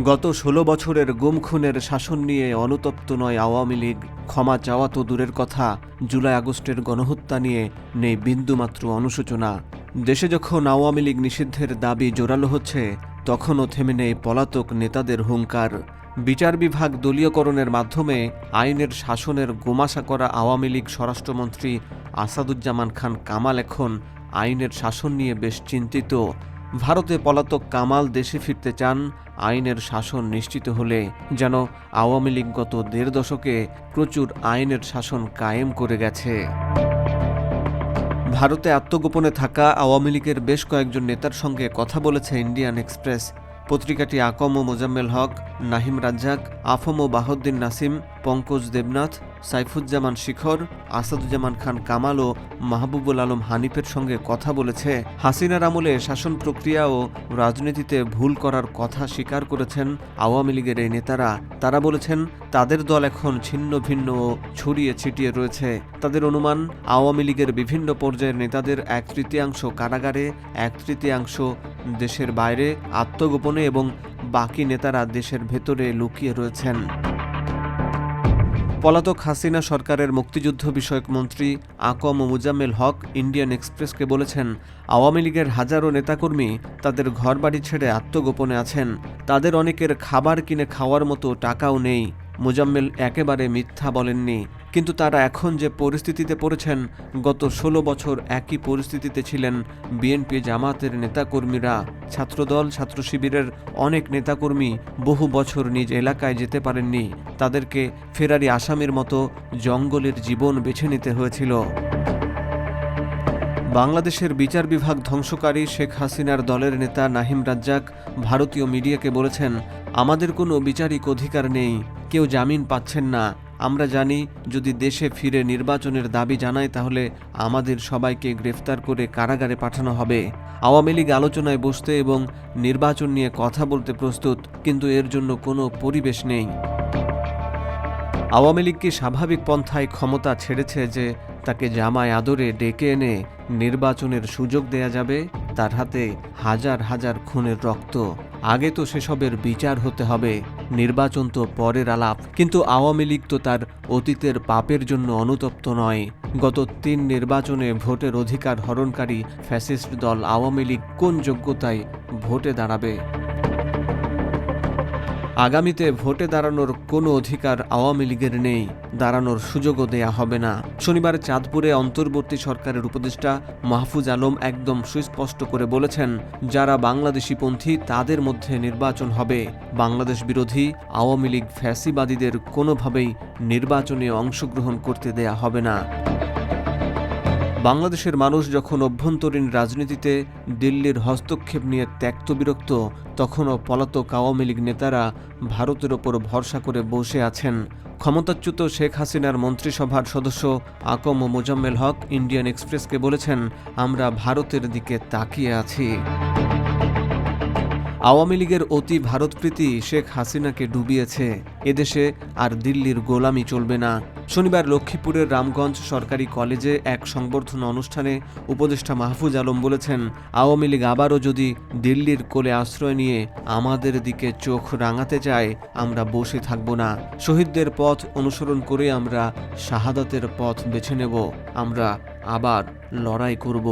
গত ষোলো বছরের গুম খুনের শাসন নিয়ে অনুতপ্ত নয় আওয়ামী লীগ। ক্ষমা চাওয়া তো দূরের কথা। জুলাই আগস্টের গণহত্যা নিয়ে নেই বিন্দুমাত্র অনুশোচনা। দেশে যখন আওয়ামী লীগ নিষিদ্ধের দাবি জোরালো হচ্ছে, তখনও থেমে নেই পলাতক নেতাদের হুঙ্কার। বিচার বিভাগ দলীয়করণের মাধ্যমে আইনের শাসনের গোমাশা করা আওয়ামী লীগ স্বরাষ্ট্রমন্ত্রী আসাদুজ্জামান খান কামাল এখন আইনের শাসন নিয়ে বেশ চিন্তিত। ভারতে পলাতক কামাল দেশে ফিরতে চান, আইনের শাসন নিশ্চিত হলে যেন আওয়ামী লীগ গত দেড় দশকে প্রচুর আইনের শাসন কায়েম করে গেছে। ভারতে আত্মগোপনে থাকা আওয়ামী লীগের বেশ কয়েকজন নেতার সঙ্গে কথা বলেছে ইন্ডিয়ান এক্সপ্রেস। পত্রিকাটি আকম ও মোজাম্মেল হক, নাহিম রাজ্জাক, আফম ও বাহদ্দিন নাসিম, পঙ্কজ দেবনাথ সাইফুজ্জামান শিখর, আসাদুজ্জামান খান কামাল ও মাহবুবুল আলম হানিফের সঙ্গে কথা বলেছে। হাসিনার আমলে শাসন প্রক্রিয়া ও রাজনীতিতে ভুল করার কথা স্বীকার করেছেন আওয়ামী লীগের এই নেতারা। তারা বলেছেন, তাদের দল এখন ছিন্ন ভিন্ন ও ছড়িয়ে ছিটিয়ে রয়েছে। তাদের অনুমান, আওয়ামী লীগের বিভিন্ন পর্যায়ের নেতাদের এক তৃতীয়াংশ কারাগারে, এক তৃতীয়াংশ দেশের বাইরে, আত্মগোপনে এবং বাকি নেতারা দেশের ভেতরে লুকিয়ে রয়েছেন। পলাতক হাসিনা সরকারের মুক্তিযুদ্ধ বিষয়ক মন্ত্রী আকম মুজাম্মেল হক ইন্ডিয়ান এক্সপ্রেসকে বলেছেন, আওয়ামী লীগের হাজারো নেতাকর্মী তাদের ঘরবাড়ি ছেড়ে আত্মগোপনে আছেন। তাদের অনেকের খাবার কিনে খাওয়ার মতো টাকাও নেই। মুজাম্মেল একেবারে মিথ্যা বলেননি। কিন্তু তারা এখন যে পরিস্থিতিতে পড়েছেন, গত ষোলো বছর একই পরিস্থিতিতে ছিলেন বিএনপি জামাতের নেতাকর্মীরা। ছাত্রদল ছাত্র শিবিরের অনেক নেতাকর্মী বহু বছর নিজ এলাকায় যেতে পারেননি। তাদেরকে ফেরারি আসামির মতো জঙ্গলের জীবন বেছে নিতে হয়েছিল। বাংলাদেশের বিচার বিভাগ ধ্বংসকারী শেখ হাসিনার দলের নেতা নাহিম রাজ্জাক ভারতীয় মিডিয়াকে বলেছেন, আমাদের কোনো বিচারিক অধিকার নেই। কেউ জামিন পাচ্ছেন না। আমরা জানি, যদি দেশে ফিরে নির্বাচনের দাবি জানায়, তাহলে আমাদের সবাইকে গ্রেফতার করে কারাগারে পাঠানো হবে। আওয়ামী লীগ আলোচনায় বসতে এবং নির্বাচন নিয়ে কথা বলতে প্রস্তুত, কিন্তু এর জন্য কোনো পরিবেশ নেই। আওয়ামী লীগ কি স্বাভাবিক পন্থায় ক্ষমতা ছেড়েছে যে তাকে জামায় আদরে ডেকে এনে নির্বাচনের সুযোগ দেয়া যাবে? তার হাতে হাজার হাজার খুনের রক্ত। আগে তো সেসবের বিচার হতে হবে, নির্বাচন তো পরের আলাপ। কিন্তু আওয়ামী লীগ তো তার অতীতের পাপের জন্য অনুতপ্ত নয়। গত তিন নির্বাচনে ভোটের অধিকার হরণকারী ফ্যাসিস্ট দল আওয়ামী লীগ কোন যোগ্যতায় ভোটে দাঁড়াবে? আগামীতে ভোটে দাঁড়ানোর কোনো অধিকার আওয়ামী লীগের নেই। দাঁড়ানোর সুযোগও দেয়া হবে না। শনিবার চাঁদপুরে অন্তর্বর্তী সরকারের উপদেষ্টা মাহফুজ আলম একদম সুস্পষ্ট করে বলেছেন, যারা বাংলাদেশিপন্থী তাদের মধ্যে নির্বাচন হবে। বাংলাদেশ বিরোধী আওয়ামী লীগ ফ্যাসিবাদীদের কোনোভাবেই নির্বাচনে অংশগ্রহণ করতে দেয়া হবে না। বাংলাদেশের মানুষ যখন অভ্যন্তরীণ রাজনীতিতে দিল্লির হস্তক্ষেপ নিয়ে ত্যক্ত বিরক্ত, তখনও পলাতক আওয়ামী লীগ নেতারা ভারতের ওপর ভরসা করে বসে আছেন। ক্ষমতাচ্যুত শেখ হাসিনার মন্ত্রিসভার সদস্য আকম মোজাম্মেল হক ইন্ডিয়ান এক্সপ্রেসকে বলেছেন, আমরা ভারতের দিকে তাকিয়ে আছি। আওয়ামী লীগের অতি ভারতপ্রীতি শেখ হাসিনাকে ডুবিয়েছে। এদেশে আর দিল্লির গোলামি চলবে না। শনিবার লক্ষ্মীপুরের রামগঞ্জ সরকারি কলেজে এক সংবর্ধনা অনুষ্ঠানে উপদেষ্টা মাহফুজ আলম বলেছেন, আওয়ামী লীগ আবারও যদি দিল্লির কোলে আশ্রয় নিয়ে আমাদের দিকে চোখ রাঙাতে চায়, আমরা বসে থাকব না। শহীদদের পথ অনুসরণ করে আমরা শাহাদাতের পথ বেছে নেব। আমরা আবার লড়াই করব।